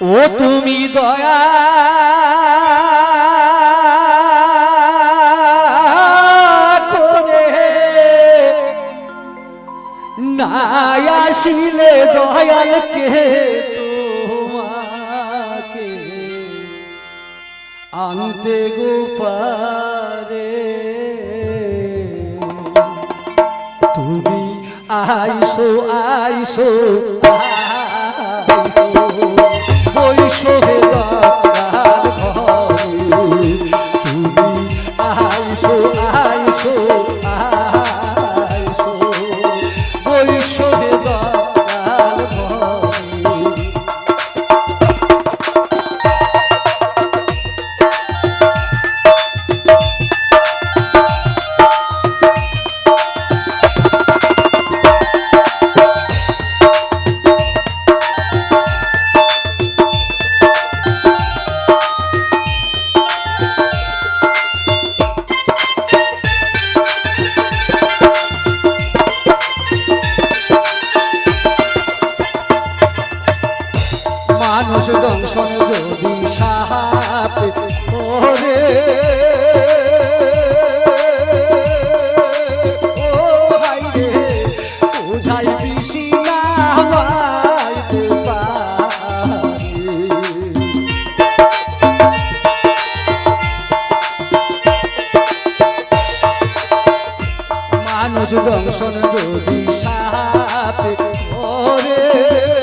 ও তুমি দয়া করে নাই আসিলে দয়াল কে তোমাকে? আনতে গোপারে তুমি আইসো আইসো আ আইসো আইসো। মানুষ দংশন যদি সাহাতে ওরে